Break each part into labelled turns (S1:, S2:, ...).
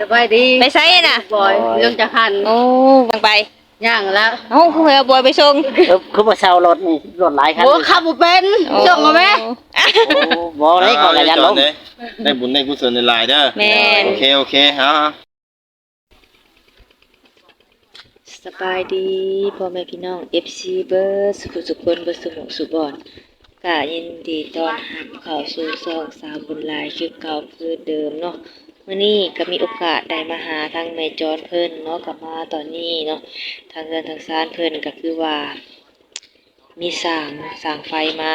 S1: สบายดี
S2: ไปไสน่ะ
S1: บอยเรื่องจะหัน
S2: โอ้บังไป
S1: ย่างแล้ว
S2: เอ้าคือเอาบอยไปส่ง
S3: คือคือบ่เช่ารถนี่รถหลายคัน
S1: โอ้ขับบ่เป็นส่งมาไหม
S3: โอ้บ่ได้ก่อนกันยันลง
S4: เด้ได้บุญได้กุศลในหลายเด้อ
S2: แม่น
S4: โอเคโอเคฮะ
S2: สบายดีพ่อแม่พี่น้อง FC เบอร์สุขสุขคนเบอร์สมองสุบอนกะยินดีต้อนรับเข้าสู่ซองสาวบุญหลายคือเก่าคือเดิมเนาะ มื้อนี้ก็มีโอกาสได้มาหาทางแม่จอนเพิ่นเนาะกลับมาตอนนี้เนาะทางเรือนทางซานเพิ่นก็คือว่า มีสางสางไฟมา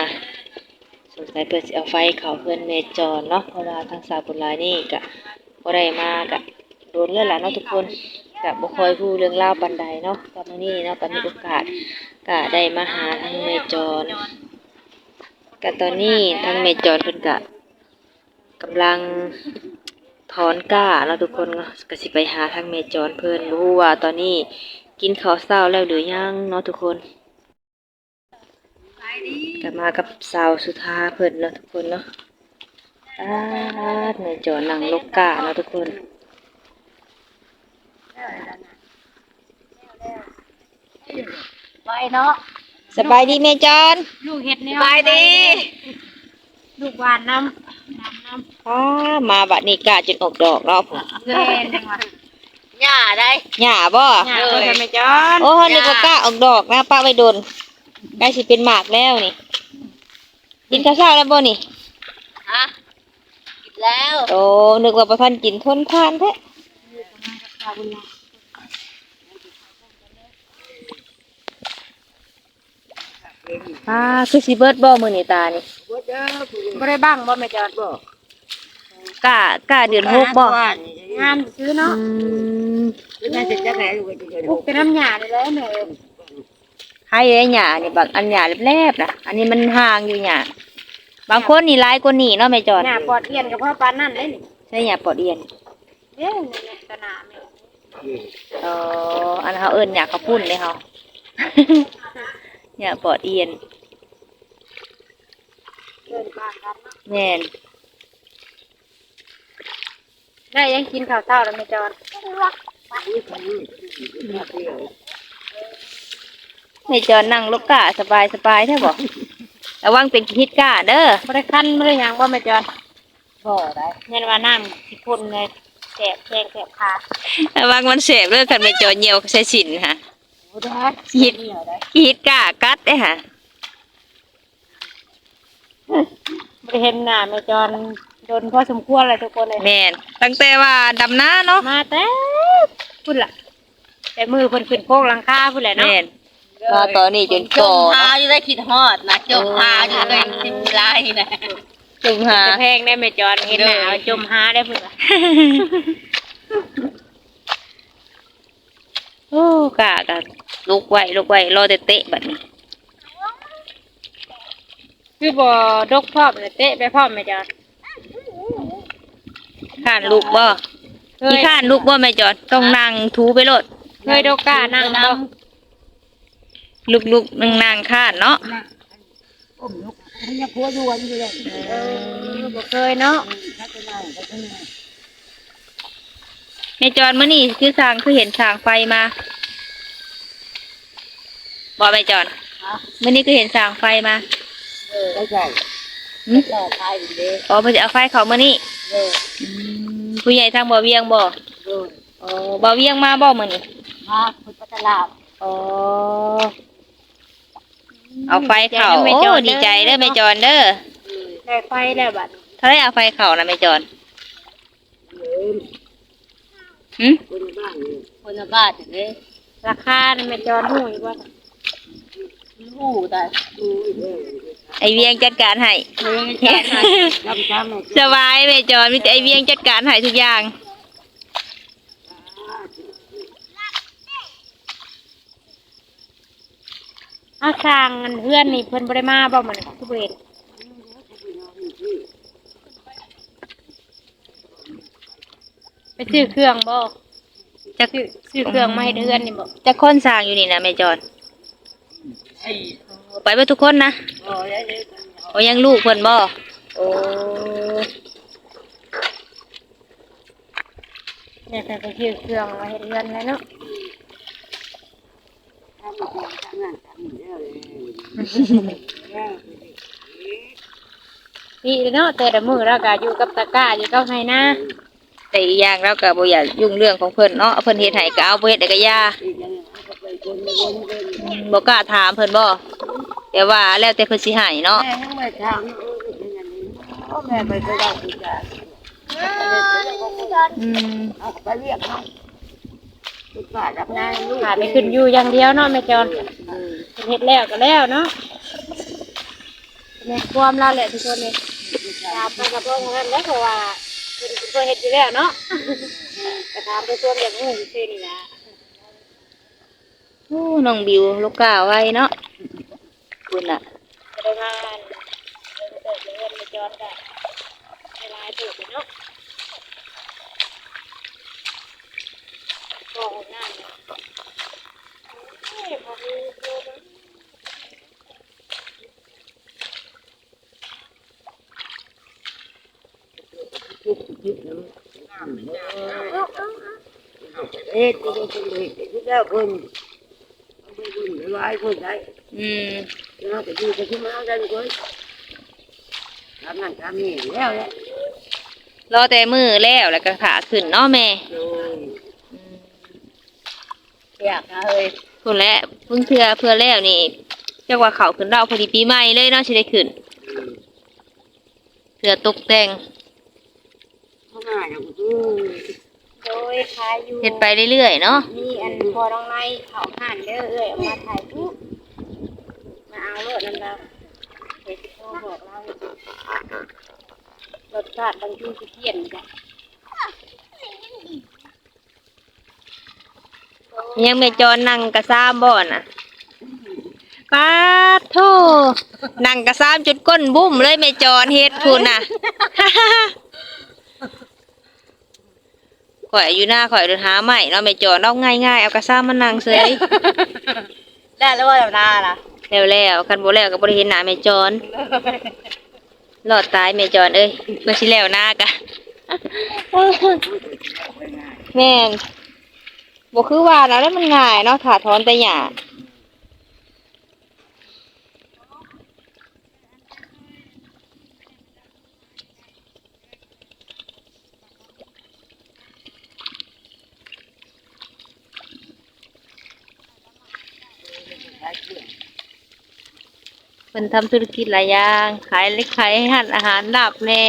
S2: สงสัยเพิ่นสิเอาไฟเขาเพิ่อนแม่จอนเนาะเพราะว่าทางสาวบุญลายนี่ก็บ่ได้มาก็โดนเรื่องแล้วเนาะทุกคนก็บ่คอยรู้เรื่องราวปานใดเนาะก็มื้อนี้เนาะก็มีโอกาสก็ได้มาหาทางแม่จรก็ตอนนี้ทางแม่จรเพิ่นก็กำลัง ถอนก้าเนาะทุกคนเนาะก็สิไปหาทางแม่จรเพิ่นบ่ฮู้ว่าตอนนี้กินข้าวเช้าแล้วหรือยังเนาะทุกคนก็มากับสาวสุธาเพิ่นเนาะทุกคนเนาะอ่าแม่จรนั่งลกก้าเนาะทุกคน
S1: ไปเนาะ
S2: สบายดีแม่จอน
S1: ลูกเฮ็ดแนว
S2: สบายดี
S1: ลูกหวานน้ำน้ำน้
S2: อ้ามาบัดนี้กะจนออกดอกเนาะผมำ
S1: เล่นจังหวะหญ้าได้
S2: หญ้าบ่
S1: หญ้าก็ทำไมจอน
S2: โอ้เฮานี่ก็กล้าออกดอกนะป้าไว้โดนใกล้สิเป็นหมากแล้วนี่กินข้าวเช้าแล้วบ่นี่
S1: ฮะกินแล้ว
S2: โอ้นึกว่าบ่ทันกินทนทานแท้อ่าคือสิเบิดบ่มื้อนี้ตานี่
S1: บ่ได้บ้างบ่แม่จอนบ่
S2: กล้ากล้าเดือนหกบ่
S1: งามซื้อเนาะ
S2: อืม
S1: น่าจะจักไหนลูกปลูกเป็นน้ำหญ้าได้แล้วแม่
S2: ให้ไอ้หญ้านี่บางอันหญ้าแลบๆนะอันนี้มันห่างอยู่หญ้าบางคนนี่หลายกว่านี้เนาะแม่จอน
S1: หญ้าปอดเอียนกับพ่อปานนั่นเลยนี่
S2: ใช่หญ้าปอดเอียน
S1: เด้ในตนาแม่
S2: เอออันเขาเอิ้นหญ้าข้าวปุ้นเลยเขาหญ้าปอดเอียน
S1: เดินบ้านกันเนาะ
S2: แม่น
S1: ได้ยังกินข้าวเช้าแล้วแม่จอน
S2: แม่จอนนั่งลูกกะสบายสบายๆแท้บ่ระวังเป็นพิษกะเด้อ
S1: บ่ได้คันบ่ได้หยังบ่แม่จอนบ่ได้เห็นว่าน้ำสิพ่นเลยแสบแข้งแสบขา
S2: ระวังมันเสพเด้อคันแม่จอนเหยียวใส่สินค่ะ
S1: บ่ได้
S2: พิษพิษกะกัดเด้อค่ะ
S1: บ่ได้เห็นหน้าแม่จอน โดนพอสมควรเลยทุกคนเลย
S2: แม่นตั้งแต่ว่าดำนาเนาะ
S1: มาแต่พุ่นล่ะ แต่มือเพิ่นขึ้นโคกหลังคาพุ่นแหละเนาะ
S2: แม่นก็ตอนนี้จนก่อ
S5: หา
S2: เนาะ
S5: อยู่ได้คิดฮอดนะจมหาอยู่ได้คิดลายนะ
S2: จุงหา
S1: จะแพงได้แม่จอนเห็นหน้าเอาจมหาได้พุ่นล่ะ
S2: โอ้กะกะลุกไว้ลุกไว้รอแต่เตะบัดนี้
S1: คือบ่ดกพร้อมเลยเตะไปพร้อมแม่จอน
S2: ข้านลูกบ่
S1: เค
S2: อี
S1: ย
S2: ข้านลูกบ่แม่จอนต้องนั่งถูไปโลด
S1: เคยดกกล้านั่งบ่
S2: ลูกลูกนั่งนั่งข้านเนาะ
S1: เออบ่เคยเนาะ
S2: แม่จอนมื้อนี้คือสร้างคือเห็นสร้างไฟมาบ่แม่จอนมื้อนี้คือเห็นสร้างไฟมา
S5: ไม่ใช่
S2: หึ
S5: ต่อท้ายเด้
S2: อ๋อเพิ่นจะเอาไฟเข้ามื้อนี้
S5: เด้อ
S2: อืม ผู้ใหญ่ทางบ่อเวียงบ่
S5: เด้อ
S2: อ๋อบ่อเวียงมาบ่มื้อนี้
S5: มาพุทธตลาด
S2: อ๋อเอาไฟเข้าโอ้ดีใจเด้อแม่จอนเด้อ
S1: ได้ไฟแล้วบัด
S2: เท่าไหร่เอาไฟเข้านะแม่จอนหึ
S5: คนละบ้านเด้อ
S1: ราคานี่แม่จอนฮู้อยู่บ่
S5: รู้ได้รู้เด้อ
S2: ไอเวียงจัดการให้
S5: เฮ้ยแค่นั้นจำจำเลย
S2: สบายแม่จอนมีแต่ไอเวียงจัดการให้ทุกอย่าง
S1: อาสร้างอันเพื่อนนี่เพิ่นบ่ได้มาบ่มันคือบ่เห็นไปซื้อเครื่องบ่
S2: จัก
S1: ซื้อซื้อเครื่องมาให้เพื่อนนี่บ่
S2: จักคนสร้างอยู่นี่นะแม่จอน ไปเบ่ทุกคนนะ
S5: โอ้ยเด้อ
S2: โอ้ยังลูกเพิ่นบ่โอ้
S1: เนี่ยแต่ไปชื่อเครื่องมาเฮ็ดเงินแล้วเนาะพี่เนาะแต่ละมือเราก็อยู่กับตะกร้าอยู่กับไห้นะ
S2: แต่อีกอย่างเราก็บ่อยากยุ่งเรื่องของเพิ่นเนาะเพิ่นเฮ็ดให้ก็เอาบ่เฮ็ดได้ก็ย่า บ่กกล้าถามเพิ่นบ่แต่ว่าแล้วแต่เพิ่นสิให้เนาะ
S5: แม่ทั้งหมดทางแม่ไปก็ได้ที่จะ
S2: อืม
S5: เอาไปเรียกเขาลูกป้ารับงานลูก
S1: ขาดไปขึ้นอยู่อย่างเดียวเนาะแม่จอนเฮ็ดแล้วก็แล้วเนาะแม่ความเราแหละทุกคนเลยตามไปกับพวกนั้นแล้วเพราะว่าเป็นคนเฮ็ดอยู่แล้วเนาะก็ถามไปส่วนอย่างนู้นซื่อนี่นะ
S2: โอ้น้องบิวลูกกล้าไว้เนาะคุณน่ะ
S1: จะได้มาเดินเติบเงินไปจอนกันเวลาถูกเนาะก็หน้าเนี่ยเอ้ยพอมีโทรมา
S5: เอ๊ะที่จะเป็นเด็กที่แล้วคน เอาไปบุญไปไหวคนได้
S2: อืม
S5: เราจะดูจะขึ้นมาได้คนทำนั่นทำนี่แล้วแหละ
S2: รอแต่มือแล้วแล้วก็ขาขึ้นเนาะแม่
S5: อยากนะเฮ้ย
S2: พุ่นและเพิ่งเทื่อเพื่อแล้วนี่จักว่าเขาขึ้นเราพอดีปีใหม่เลยเนาะสิได้ขึ้นเทื่อตกแต่ง
S5: เขาง่ายนะกูดู
S1: โดยขายอยู่
S2: เฮ็ดไปเรื่อยๆเนาะ
S1: มีอันพอตรงในเขาห่านเด้อเอ้ยเอามาถ่ายปุ๊บมาเอาโลดนั่นแล้วเดี๋ยวสิโทรบอกเรารสชาติบางทีสิเปลี่ยนจ้ะ
S2: ยังไม่จอนั่งกระซ้ามบ่น่ะปาดโทนั่งกระซ้ามจุดก้นบุ้มเลยไม่จอนเฮ็ดพุ่นน่ะ ข่อยอยู่หน้าข่อยเดินหาใหม่เนาะไม่จอนเอาง่ายๆเอากระซ้ามมานั่งเซย
S5: ได้แล้วว่าแบบนาล่ะ
S2: แล้วแล้วคันบ่แล้วก็บ่ได้เห็นหน้าแม่จอนรอดตายแม่จอนเอ้ยเพื่อสิแล้วหน้ากะแม่นบ่คือว่านะแล้วมันง่ายเนาะถาถอนแต่หญ้า เพิ่นทำธุรกิจหลายอย่าง ขายเล็กขายหันอาหารลาบแน่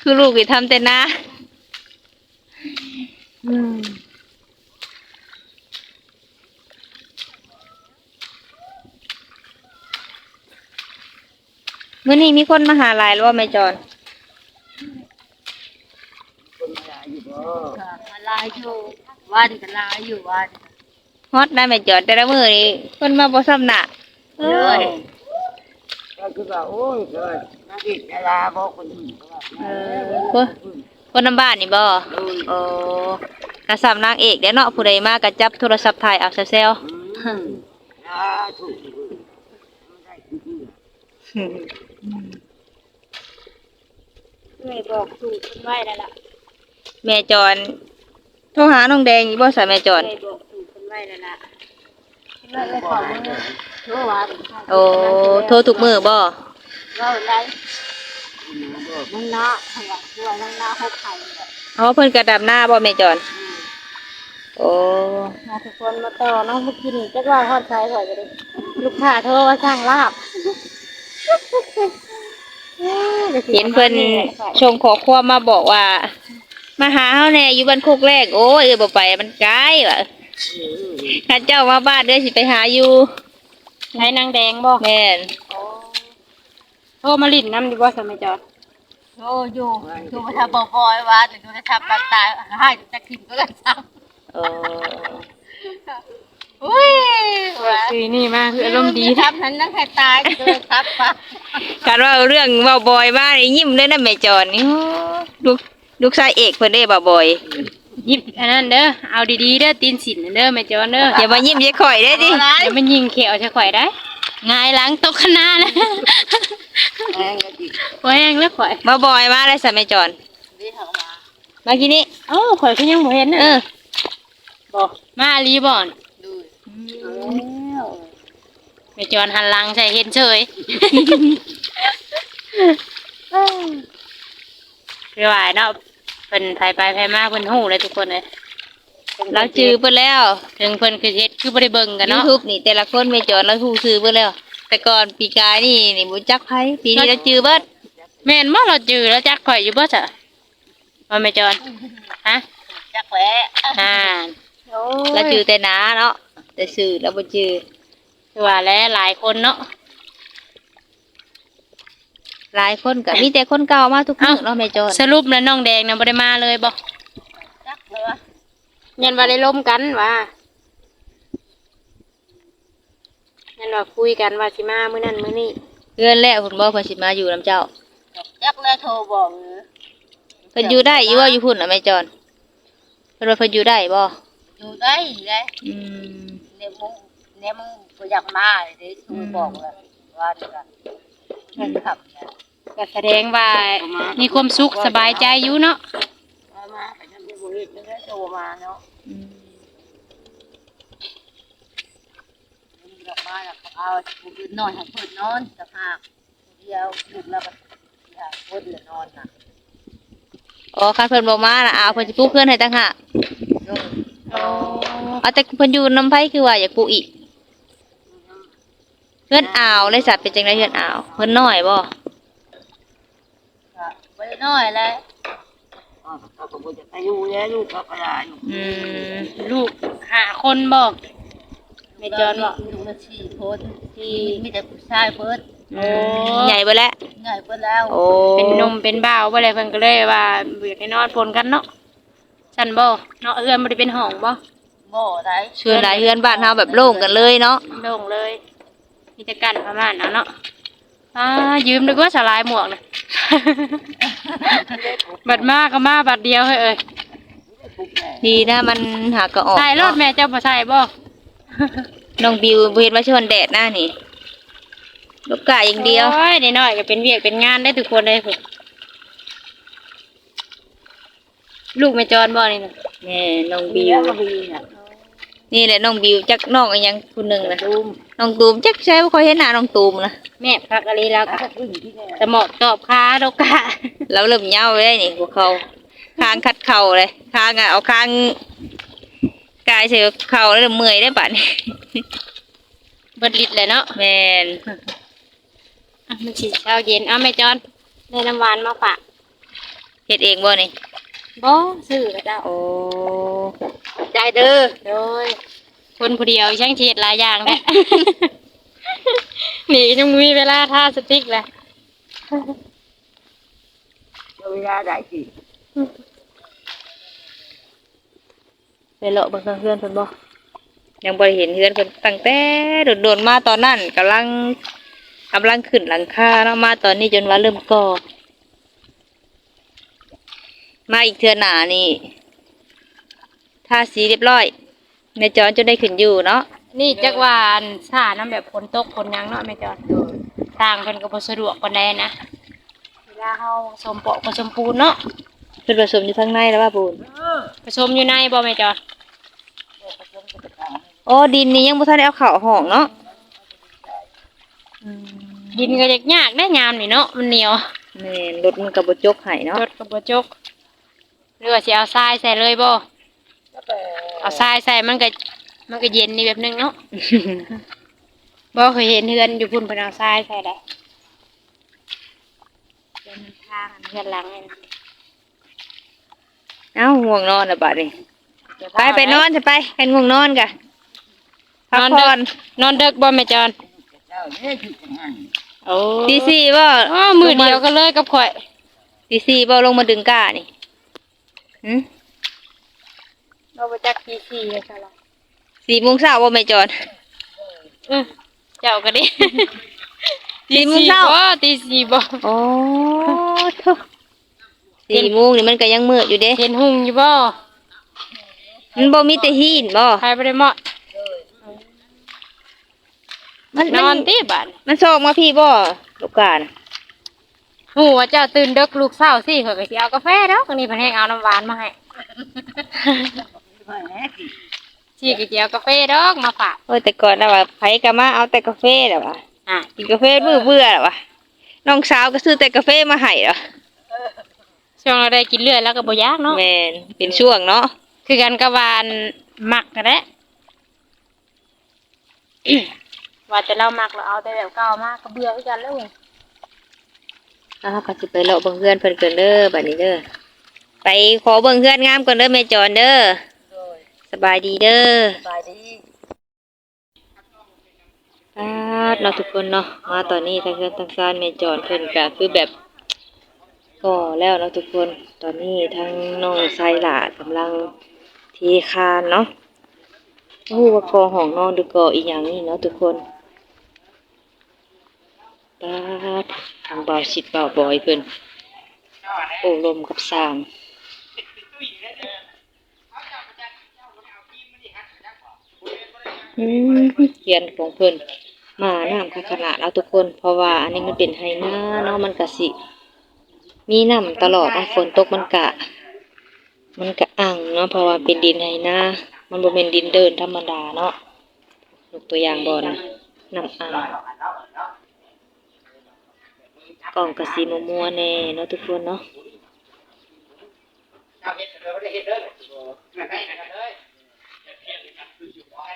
S2: คือลูกอีทำแต่นะอืมมื้อนี้มีคนมาหาหลายแล้วว่าแม่จอน
S5: ลายอยู่วันกันลายอยู่วัน
S2: ฮอตได้แม่จอนแต่ละมื้อนี้เพิ่นมาบ่ซ้ำหน้า
S5: เลยก็คือว่าโอ้ยเกิดนักกิจลาบอกคนอื่นว่า
S2: เออคนคนน้ำบ้านนี่บ่โอ้กระสำนางเอกเด้อเนาะผู้ใดมาก็จับโทรศัพท์ถ่ายเอาแซว
S5: อืมลาถูกไม่ได้จริง
S1: เอ้ยบอกสูตรเพิ่นไว้แล้วล่ะ
S2: ๆแม่จอนโทรหาน้องแดงอีบ่ซะแม่จอน
S1: เอ้ยบอกสูตรเพิ่นไว้แล้วล่ะเลิกเลยขอมือโทรว่า
S2: โอ้โทรทุกมื้อบ่
S1: เราได้มึงเนาะขยันด้วยมึงเนาะหกไข่เลย
S2: อ๋อเพิ่นกระดับหน้าบ่แม่จอนโอ้
S1: มาทุกคนมาต่อเนาะเมื่อกี้นี่จักว่าฮอดใช้ก่อนจะได้ลูกค้าโทรว่าสั่งลาบ
S2: เห็นเพิ่นชงขอความมาบอกว่า มาหาเฮาแน่อยู่บ้านโคกแรก โอ้ยเอ้ยบ่ไปมันไกลว่ะ ข้าเจ้ามาบ้านเด้อสิไปหาอยู่
S1: ใช้นางแดงบ่
S2: แม่น
S1: โทรมาลิ้นน้ำดีบ่สมัยจอด
S5: ๆโอ้อยู่อยู่มาทำบ่อยๆว่าหรือดูจะทำปากตายให้จะกินก็ได้ท
S2: โอ้ำ
S5: อุ้ยว่า
S1: สีนี่มาคืออารมณ์ดี
S5: ทำนั้นนั่งให้ตายก็เลยทับปะ
S2: การว่าเรื่องเว้าบอยมานี่ยิ้มเลยนะแม่จอนนี่โอ้ลูกลูกชายเอกเพิ่นเด้บ่าบอย
S1: ยิบอันนั้นเด้อ เอาดีๆเด้อตีนสินเด้อแม่จอนเด้อ
S2: อย่ามายิ้มเยอะข่อยได้ดิ
S1: เดี๋ยวมันยิงเขียวจะข่อยได้งายหลังตกคณะแล้ว
S5: แรงก็ดี
S1: โอ้ยแห้งแล้วข่อย
S2: บ่าบอยมาเลยสะแม่จอน
S5: ดีเหรอมา
S2: มากินนี่
S1: เอ้าข่อยก็ยังบ่เห็น
S2: เอ
S1: น่ะ
S2: อ
S1: บ่มาอีหลีบ่อนแม่จอนหันหลังใส่เห็นเฉยคือว่าเนาะเพิ่นไผไปไผมาเพิ่นฮู้เลยทุกคนเลย
S2: เราจื้อเพิ่นแล้ว
S1: ถึงเพิ่นคือเฮ็ดคือบ่ได้เบิ่งกัน
S2: ยู
S1: เนาะ
S2: ทูบนี่แต่ละคนไม่จอดแล้วฮู้ซื้อเบิดแล้ว แต่ก่อนปีกายนี่นี่บ่จักไผปีนี้เราจื้อเบิด
S1: แม่นบ่เราจื้อแล้วจักข่อยอยู่บ่จ้ะว่าแม่จอนฮะ
S3: จักแหวะ
S1: อ่า
S2: เราจื้อแต่หนาเนาะแต่ซื้อแล้วบ่จื้อ
S1: คือว่าแล้วหลายคนเนาะ
S2: หลายคนก็มีแต่คนเก่ามาทุกมื้อเนาะแม่จอด
S1: สรุปแล้วน้องแดงน่ะบ่ได้มาเลยบ่
S3: จักเลยวะ
S1: ยันว่าได้ล่มกันว่ายันว่าคุยกันว่าสิมามื้อนั้นมื้อนี้
S2: เดือนแล้วเพิ่นบ่เพิ่นสิมาอยู่นํเจ้า
S3: จักแล้วโทรบอกเออ
S2: เพิ่นอยู่ได้อยู่บ่อยู่พุ่นน่ะแม่จอนเพิ่นว่าเพิ่นอยู่ได้บ่
S3: อยู่ได้ได้
S2: อืม
S3: เนี่ยมึงเนี่ยมึงบ่อยากมาเลยดิโทรบอกเลยว่านี่ก็นั่นครับเนี่ย
S1: ก็แสดงว่ามีความสุขสบายใจอยู่เนาะ
S3: มามาไปทำที่บุรีไม่ได้โทรมาเนาะ
S2: อืม
S3: มีดอกไม้แล้วเอาผู้อื่นนอนให้เพิ่นนอนสภาพเดียวหยุดแล้วก็อยาเพิ่นเลยนอนน่ะ
S2: อ๋อคันเพิ่นบ่มาน่ะเอาเพิ่นสิปลูกเพื่อนให้ต่างหาก
S3: โดย
S2: เอาแต่เพิ่นอยู่นำไผคือว่าอยากปลูกอีกเพื่อนอ่าวเลยสัตว์เป็นจังไดเพื่อนอ่าวเพิ่นน้อยบ่
S3: น้อยเลยอ๋อเขาก็บ่จะไปอยู่แล้วลูกเขาก็ได้อยู่
S2: อืม
S1: ลูกหาคนบ่ไม่จอนบ่
S3: ลูกละสี่คนที่มีแต่ผู้ชายเพิ่น
S1: โอ้
S2: ใหญ่บ่แล้ว
S3: ใหญ่เพิ่นแล้ว
S2: โอ้
S1: เป็นหนมเป็นบ่าวบ่อะไรเพิ่นก็เลยว่าเบื่อให้นอนปนกันเนาะซั่นบ่เนาะเอื้อนบ่ได้เป็นห้องบ่
S3: บ่ได้
S2: เชื่อหลายเฮือนบ้านเฮาแบบโล่งกันเลยเนาะ
S1: โล่งเลย มีแต่กันประมาณนั้นเนาะ อ่ายืมดีกว่าสลายหมวกน่ะบัดมาก็มาบัดเดียวเฮ้ยเอ้ย
S2: ดีนะมันหากระออก
S1: ใส่รถแม่เจ้าบ่ใส่บ่
S2: น้องบิวบ่เฮ็ดว่าชวนแดดหน้านี่ลูกกะอย่างเดียว
S1: โอ้ยน้อยๆก็เป็นเวียกเป็นงานได้ทุกคนเลยพุ่นลูกแม่จอนบ่นี่น่ะ
S2: แม่น้อง
S3: มี
S2: บิว
S3: แล้วก็มี น่ะ
S2: นี่แหละน้องบิวจักน้องอีหยังผู้หนึงนะน้องตูมจักใช่บ่ค่อยเห็นหน้าน้องตูมนะ
S1: แม่พักอะไรแล้วก็
S3: ก็ขึ้นที่นี่
S1: สมอกตอบค้าดอกกะ
S2: แล้วเริ่มเหย้าเลยนี่พวกเขาคางคัดเข่าเลยคางอะเอาคางกายใส่เข่าแล้วเริ่มเมื่อยได้บัดนี้
S1: เบิดลิดเลยเนาะ
S2: แม่น
S1: อะมันสิเช้าเย็นเอาแม่จอนได้น้ำหวานมาฝาก
S2: เฮ็ดเองบ่นี่
S1: บ่ซื้อก็ได้
S2: โอ้
S1: ใจ เด้อโดยคนผู้เดียวช่างเทียดหลายอย่างแหละนี่ยังมีเวลาท่าสติ๊กแหละ
S3: เวลาได้สิ
S2: ไปเลาะเบิ่งทางเพื่อนเพิ่นบ่ยังบ่ได้เห็นเพื่อนเพิ่นตั้งแต่โดดๆมาตอนนั้นกำลังกำลังขึ้นหลังคาเนาะมาตอนนี้จนว่าเริ่มก่อมาอีกเทื่อหน้านี่ ทาสีเรียบร้อย แม่จอนจนได้ขึ้นอยู่เนาะ
S1: นี่จักวาอันซ่าน้ำแบบฝนตกฝนหยังเนาะแม่จอนทางเพิ่นก็บ่สะดวกปานใดนะเวลาเฮาสมปอกผสมปูนเนาะ
S2: เพิ่นผสมอยู่ข้างในแล้วว่าปูน
S1: ผสมอยู่ในบ่แม่จอน
S2: โอ้ดินนี่ยังบ่ทันได้เอาเข้าห้องเนาะ
S1: ดินก็ยากยากได้ยามนี่เนาะมันเหนียว
S2: แม่นรถมันก็บ่จกให้เนาะ
S1: รถก็บ่จกหรือว่าสิเอาทรายใส่เลยบ่ เอาทรายใส่มันก็มันก็เย็นนี่แบบนึงเนาะบ่เคยเห็นเฮือนอยู่พุ่นเพิ่นเอาทรายใส่ได้เดินทางอันเฮือนหลังนี่นะ
S2: เอ้าง่วงนอนแล้วบัดนี้ไปไปนอนจะไปให้ง่วงนอนกะพัก
S1: นอน
S2: ผ่
S1: ดึ
S2: อกน
S1: นอนดึกบ่แม่จอน
S3: เจ้าเนี่ยคือจังหัน
S1: โอ้
S2: ตีสี่บ่
S1: อ๋อมือเดียวกันเลยกับข่อย
S2: ตีสี่บ่ลงมาดึงก้านี่หึ
S1: เราไปจักทีสี่เลยค่ะเรา
S2: สี่โมงเช้าบ่แม่จอน
S1: อือเจ้าก็ดิ
S2: สี่โมงเช้า
S1: บ่ตีสี่บ่
S2: โอ้โธ่สี่โมงนี่มันก็ยังมืดอยู่เด้
S1: เห็นหุ่งอยู่บ่
S2: มันบ่มีแต่หินบ่
S1: ใครบ่ได้เหมาะ
S2: มัน
S1: น
S2: มั
S1: อนติบัด
S2: มันส่งมาพี่บ่ลูกกาน่ะ
S1: หูว่าเจ้าตื่นดึกลูกเศร้าสิเขาก็สิเอากาแฟดอกอันนี้เพิ่นให้เอาน้ำหวานมาให้
S3: ไม่แน่สิ
S1: สิก็สิเอากาแฟดอกมาฝาก
S2: โอ้ยแต่ก่อนน่ะว่าไผก็มาเอาแต่กาแฟแหละว่ะ
S1: อะ
S2: กินกาแฟมื้อเบื่อแหละว่ะน้องสาวก็ซื้อแต่กาแฟมาให้เหรอ
S1: ช่วงเราได้กินเลือดแล้วก็บ่ยากเนาะ
S2: แม่นเป็นช่วงเนาะ
S1: คือกันกับวาอันมักกันแหละว่าแต่เรามักเราเอาแต่แบบเก่ามากก็เบื่อคือกันแล้วเว้ย
S2: อ้าวก็สิไปเลาะเบิ่งเพื่อนเพิ่นก่อนเด้อบัดนี้เด้อไปขอเบิ่งเพื่อนงามก่อนเด้อแม่จอนเด้อ
S3: โดย
S2: สบายดีเด้อ
S3: สบายดี
S2: ครับเราะทุกคนเนาะมาตอนนี้ทางเพื่อนทางซ่านแม่จอนเพิ่นก็คือแบบก็แล้วเนาะทุกคนตอนนี้ทางน้องไซหล่ากำลังเทคานเนาะบ่ฮู้ว่ากอห้องนอนหรือกออีหยังนี่เนาะทุกคนปาดทางบ่าวชิดบ่าวบอยเพิ่นโอ้ลมกับสร้าง อืมเขียนของเพิ่นมาน้ำค่ะขนาดแล้วทุกคน เพราะว่าอันนี้มันเป็นไฮนาเนาะมันกะสิ มีน้ำตลอดนะฝนตกมันกะ มันกะอ่างเนาะเพราะว่าเป็นดินไฮนามันบ่เป็นดินเดินธรรมดาเนาะยกตัวอย่างบ่นน้ำอ่างกล่องกะสีมัวๆแน่เนาะทุกคนเนาะ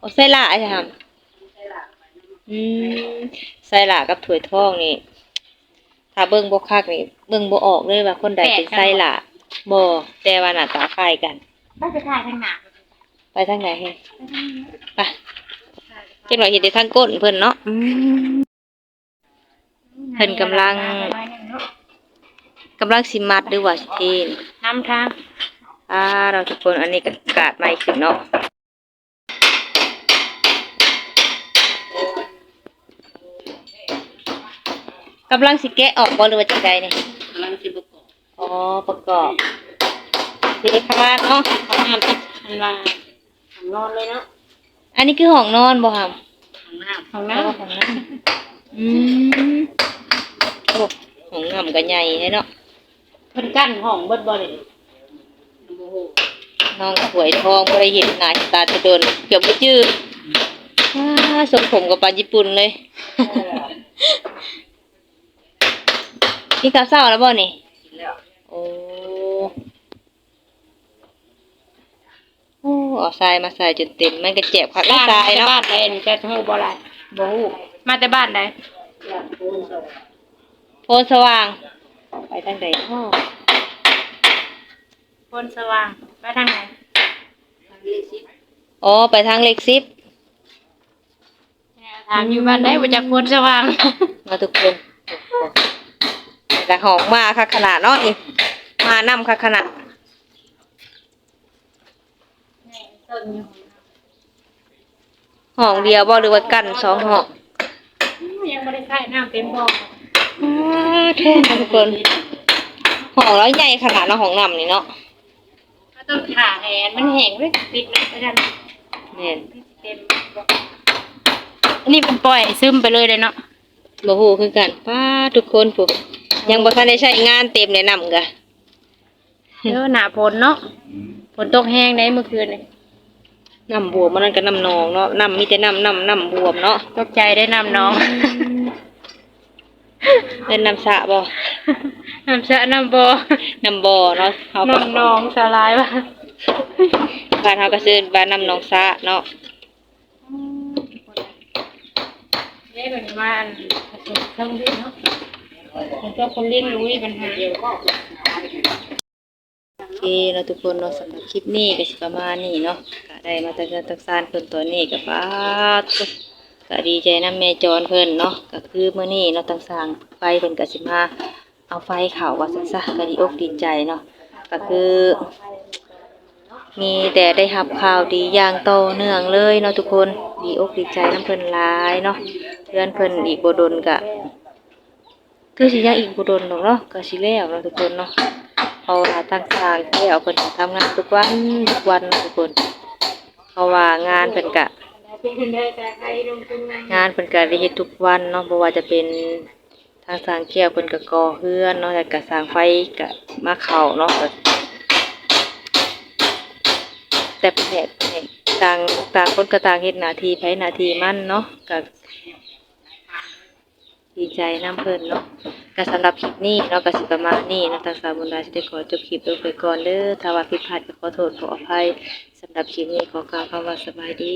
S1: อ๋
S2: อใส่ละใช่ครับอืมใส่ละกับถวยทองนี่ ถ้าเบิ่งบ่คักนี่ เบิ่งบ่ออกเลยว่าคนใดเป็นไส้ละบ่แต่ว่าหน้าตาคล้ายกัน
S1: ถ้าจะถ่ายทางหน้า
S2: ไปทางไหนเฮ้ไปจังหน่อยเห็นได้ทางก้นเพิ่นเนาะอืม เพิ่นกำลัง กำลังสิมัดหรือว่าสิเทน
S1: นำทาง
S2: อ่า เราทุกคนอันนี้ก็กาดไม้ขึ้นเนาะ กำลังสิแกะออกบ่หรือว่าจังใดนี่
S3: กำลังสิประกอบ
S2: อ๋อประกอบเทคานเนาะ
S1: ทำงานทันว่าทำนอนเลยเนาะ
S2: อันนี้คือห้องนอนบ่ครับ
S3: ข้างหน้า
S1: ของน้ำ
S2: อืมโอ้ห้องน้ำก็ใหญ่แท้เนาะ
S1: เพิ่นกั้นห้องเบิดบ่เลย
S3: โอ้โห
S2: น้องสวยทองบ่ได้เห็นหน้าตาจะโดนเกือบบ่จื้ออ่าสมผมกับปลาญี่ปุ่นเลย นี่ข้าวเช้าแล้วบ่นี่
S3: กินแล้ว
S2: โอ้โอ้เอาทรายมาใส่จนเต็มมันก็เจ็บคัก
S1: บ้าน
S2: ทราย
S1: แต่
S2: เนาะ
S1: บ้านใดนี่จะฮู้บ่ล่ะบ่ฮู้มาแต่บ้านใด
S2: โพนสว่าง ไปทางใดอ้อ
S1: คนสว่างไปทางไหน
S2: อ๋อไปทางเลขสิบ
S1: ถามอยู่บ้านใดบ่จักคนสว่าง
S2: มาทุกคน แต่หอมมาค่ะขนาดเนาะนี่มานำค่ะขนาดห้องเดียวบ่หรือว่ากั้นสองห้อง
S1: ยังบ่ได้ใช้น้ำเต็มบ่อ
S2: อ้าเท่นะทุกคนห้องแล้วใหญ่ขนาดเนาะห้องน้ำนี่เนาะ
S1: ก็ต้องถ่าแหนมันแห้งเลยปิดนะไปดัน
S2: แม่น
S1: เต็มบ่อันนี้เป็นปล่อยซึมไปเลยเลยเนาะ
S2: บ่ฮู้คือกันป้าทุกคนผู้ ยังบ่ทันได้ใช้งานเต็มแนะนำกะ
S1: เด้อหน้าฝนเนาะฝนตกแห้งได้เมื่อคืนนี่
S2: น้ำบวมมันนั่นก็น้ำนองเนาะน้ำมีแต่น้ำน้ำน้ำบวมเนาะ
S1: ตกใจได้น้ำน้อง
S2: เป็นน้ำสระบ่
S1: น้ำชะน้ำบ่อ
S2: น้ำบ่อเนาะเฮาก็
S1: น้ำน้องสลายว่ะ
S2: บ้านเฮาก็ซื้อบ้านน้ำหนองสระเนาะ
S1: นี่เป็นมาอันผสมเครื่องดิ้นเนาะ ผมก็คนเลี้ยงรู้ปัญหาเดียวก็
S2: โอเคเนาทุกคนเนาะสำหรับคลิปนี้ก็สิประมาณนี้เนาะก็ได้มาตักเงินตักซานเพิ่นตัวนี้ก็ฟ้าดก็ดีใจนํแม่จรเพิ่นเนาะก็คือมื้อนี้เนาะต่างๆไฟเพิ่นก็สิมาเอาไฟเข้าว่าซั่นซะก็ดีอกดีใจเนาะก็คือมีแต่ได้รับข่าวดีอย่างต่อเนื่องเลยเนาะทุกคนดีอกดีใจน้ำเพิ่นหลายเนาะเพื่อนเพิ่นอีกโบดนก็ คือสิยังอีกบ่ดนดอกเนาะก็สิแล้วเนาะทุกคนเนาะเพราะว่าตั้งทางแล้วเพิ่นก็ทำงานทุกวันทุกวันทุกคน เพราะว่างานเพิ่นก็งานเพิ่นก็ได้เฮ็ดทุกวันเนาะบ่ว่าจะเป็นทางสร้างแก้วเพิ่นก็ก่อเฮือนเนาะแล้วก็สร้างไฟก็มาเข้าเนาะแต่แผนกแผนกต่างต่างคนก็ต่างเฮ็ดหน้าที่ไผหน้าที่มันเนาะก็ ดีใจน้ำเพลินเนาะก็สำหรับคลิปนี้เนาะก็สิประมาณนี้นาะทางสาวบุญดาสิได้ขอจบคลิปลงไปก่อนเด้อถ้าว่าผิดพลาดก็ขอโทษขออภัยสำหรับคลิปนี้ขอกล่าวคำว่าสบายดี